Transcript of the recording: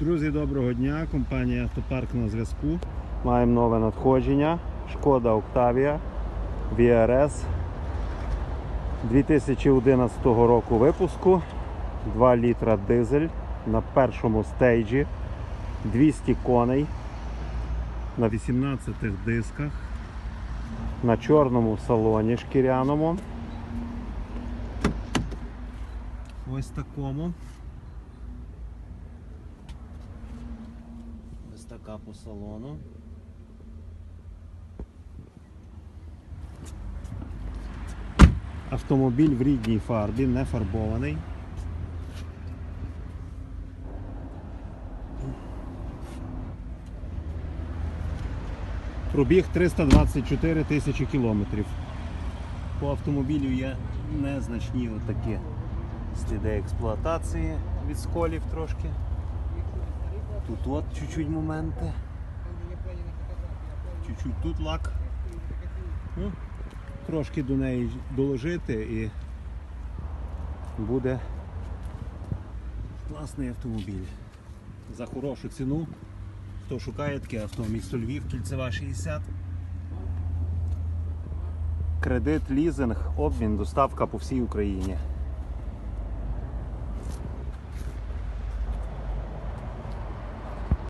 Друзі, доброго дня. Компанія Автопарк на зв'язку. Маємо нове надходження. Шкода Октавія VRS 2011 року випуску. 2 літра дизель на першому стейджі. 200 коней на 18 дисках. На чорному салоні шкіряному. Ось такому. Така по салону. Автомобіль в рідній фарбі, не фарбований. Пробіг 324 тисячі кілометрів. По автомобілю є незначні отакі сліди експлуатації від сколів трошки. Тут от чуть-чуть моменти. Чуть-чуть тут лак. Ну, трошки до неї доложити і буде класний автомобіль. За хорошу ціну. Хто шукає таке авто, місто Львів, кільцева 60. Кредит, лізинг, обмін, доставка по всій Україні.